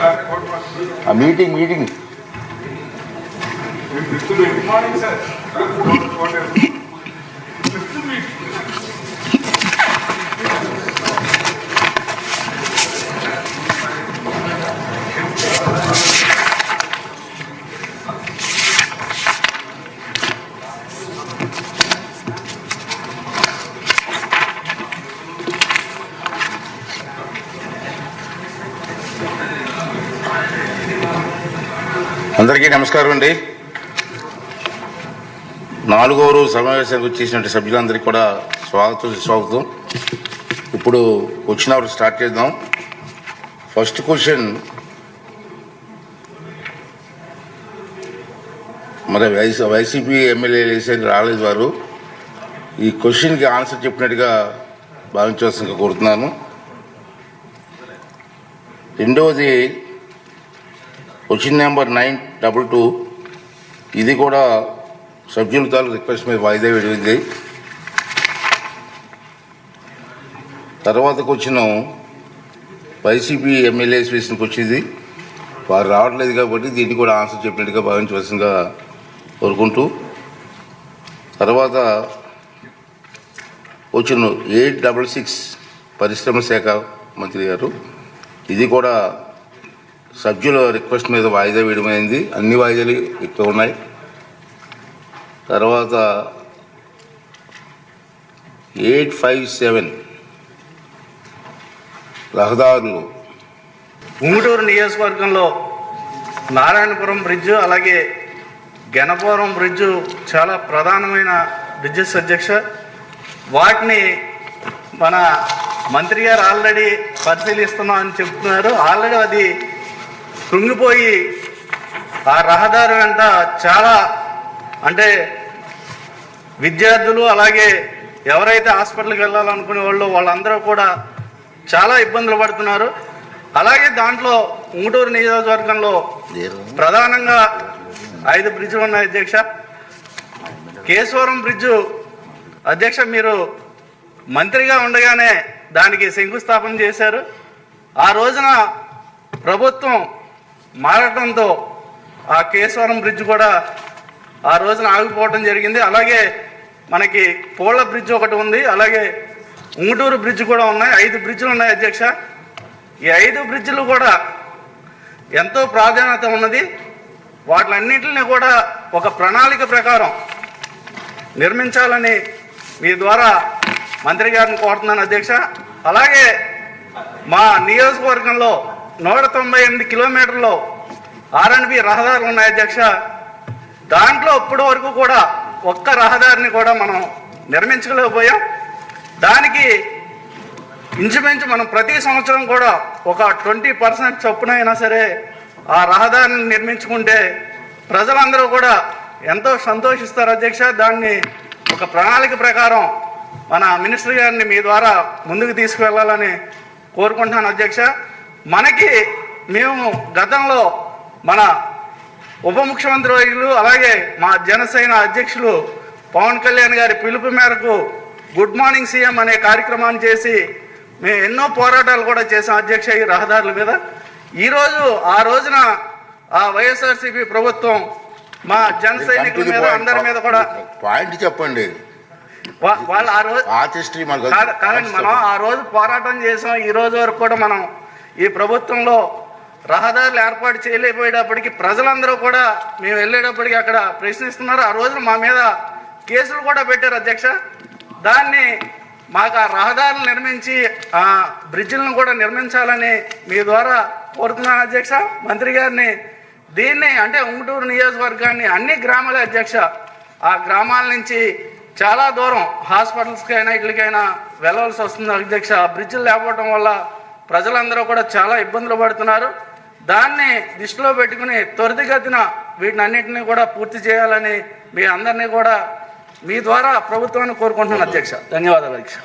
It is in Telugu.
ఆ meeting meeting good morning sir అందరికీ నమస్కారం అండి. నాలుగో రోజు సమావేశానికి వచ్చేసినటువంటి సభ్యులందరికీ కూడా స్వాగతం స్వాగతం ఇప్పుడు క్వశ్చన్ అవర్ స్టార్ట్ చేద్దాం. ఫస్ట్ క్వశ్చన్ మరి వైసీ వైసీపీ ఎమ్మెల్యే వేసేది రాలేదు వారు. ఈ క్వశ్చన్కి ఆన్సర్ చెప్పినట్టుగా భావించవలసిందిగా కోరుతున్నాను. రెండవది question number nine double two. ఇది కూడా సభ్యుల తాలూ రిక్వెస్ట్ మీద వాయిదా వేడింది తర్వాత క్వశ్చన్ వైసీపీ ఎమ్మెల్యే వేసిన క్వశ్చన్ ఇది. వారు రావట్లేదు కాబట్టి దీన్ని కూడా ఆన్సర్ చెప్పినట్టుగా భావించవలసిందిగా కోరుకుంటూ. తర్వాత క్వశ్చన్ ఎయిట్ డబల్ సిక్స్ పరిశ్రమ శాఖ మంత్రి గారు. ఇది కూడా సభ్యుల రిక్వెస్ట్ మీద వాయిదా వేయడమైంది అన్ని వాయిదాలు ఎక్కువ ఉన్నాయి. తర్వాత ఎయిట్ ఫైవ్ సెవెన్ రహదారులు. ఉంగుటూరు నియోజకవర్గంలో నారాయణపురం బ్రిడ్జ్ అలాగే గణపురం బ్రిడ్జ్ చాలా ప్రధానమైన బ్రిడ్జెస్ అధ్యక్ష వాటిని మన మంత్రి గారు ఆల్రెడీ పరిశీలిస్తున్నాం అని చెప్తున్నారు. ఆల్రెడీ అది కృంగిపోయి ఆ రహదారి వెంట చాలా అంటే విద్యార్థులు అలాగే ఎవరైతే హాస్పిటల్కి వెళ్ళాలనుకునే వాళ్ళు వాళ్ళందరూ కూడా చాలా ఇబ్బందులు పడుతున్నారు. అలాగే దాంట్లో ఉంగుటూరు నియోజకవర్గంలో ప్రధానంగా ఐదు బ్రిడ్జ్లు ఉన్నాయి అధ్యక్ష. కేశవరం బ్రిడ్జు అధ్యక్ష మీరు మంత్రిగా ఉండగానే దానికి శంకుస్థాపన చేశారు. ఆ రోజున ప్రభుత్వం మారడంతో ఆ కేశవరం బ్రిడ్జ్ కూడా ఆ రోజున ఆగిపోవడం జరిగింది. అలాగే మనకి పోళ్ళ బ్రిడ్జ్ ఒకటి ఉంది. అలాగే ఉంగుటూరు బ్రిడ్జ్ కూడా ఉన్నాయి. ఐదు బ్రిడ్జ్లు ఉన్నాయి అధ్యక్ష. ఈ ఐదు బ్రిడ్జ్లు కూడా ఎంతో ప్రాధాన్యత ఉన్నది. వాటిలన్నింటిని కూడా ఒక ప్రణాళిక ప్రకారం నిర్మించాలని మీ ద్వారా మంత్రి గారిని కోరుతున్నాను అధ్యక్ష. అలాగే మా నియోజకవర్గంలో నూట తొంభై ఎనిమిది కిలోమీటర్లు ఆర్ఎన్బి రహదారులు ఉన్నాయి అధ్యక్ష. దాంట్లో ఇప్పటి వరకు కూడా ఒక్క రహదారిని కూడా మనం నిర్మించలేకపోయాం. దానికి ఇంచుమించు మనం ప్రతి సంవత్సరం కూడా ఒక ట్వంటీ పర్సెంట్ చొప్పున అయినా సరే ఆ రహదారిని నిర్మించుకుంటే ప్రజలందరూ కూడా ఎంతో సంతోషిస్తారు అధ్యక్ష. దాన్ని ఒక ప్రణాళిక ప్రకారం మన మినిస్టర్ గారిని మీ ద్వారా ముందుకు తీసుకువెళ్ళాలని కోరుకుంటున్నాను అధ్యక్ష. మనకి మేము గతంలో మన ఉప ముఖ్యమంత్రి వర్యులు అలాగే మా జనసేన అధ్యక్షులు పవన్ కళ్యాణ్ గారి పిలుపు మేరకు గుడ్ మార్నింగ్ సీఎం అనే కార్యక్రమాన్ని చేసి మేము ఎన్నో పోరాటాలు కూడా చేసాం అధ్యక్ష ఈ రహదారుల మీద. ఈరోజు ఆ రోజున ఆ వైఎస్ఆర్సీపీ ప్రభుత్వం మా జన సైనికుల మీద అందరి మీద కూడా పాయింట్ చెప్పండి. వాళ్ళు ఆ రోజు కాదండి మనం ఆ రోజు పోరాటం చేసాం. ఈ రోజు వరకు కూడా మనం ఈ ప్రభుత్వంలో రహదారులు ఏర్పాటు చేయలేకపోయేటప్పటికి ప్రజలందరూ కూడా మేము వెళ్ళేటప్పటికి అక్కడ ప్రశ్నిస్తున్నారు. ఆ రోజున మా మీద కేసులు కూడా పెట్టారు అధ్యక్ష. దాన్ని మాకు ఆ రహదారులు నిర్మించి ఆ బ్రిడ్జిలను కూడా నిర్మించాలని మీ ద్వారా కోరుతున్నాను అధ్యక్ష. మంత్రి గారిని దీన్ని అంటే ఉంగుటూరు నియోజకవర్గాన్ని అన్ని గ్రామాల అధ్యక్ష ఆ గ్రామాల నుంచి చాలా దూరం హాస్పిటల్స్కి అయినా ఇట్లకైనా వెళ్ళవలసి వస్తుంది అధ్యక్ష. ఆ బ్రిడ్జిలు లేకపోవడం వల్ల ప్రజలందరూ కూడా చాలా ఇబ్బందులు పడుతున్నారు. దాన్ని దృష్టిలో పెట్టుకుని త్వరితగతిన వీటిని అన్నింటినీ కూడా పూర్తి చేయాలని మీ అందరినీ కూడా మీ ద్వారా ప్రభుత్వాన్ని కోరుకుంటున్నాను అధ్యక్ష. ధన్యవాదాలు అధ్యక్ష.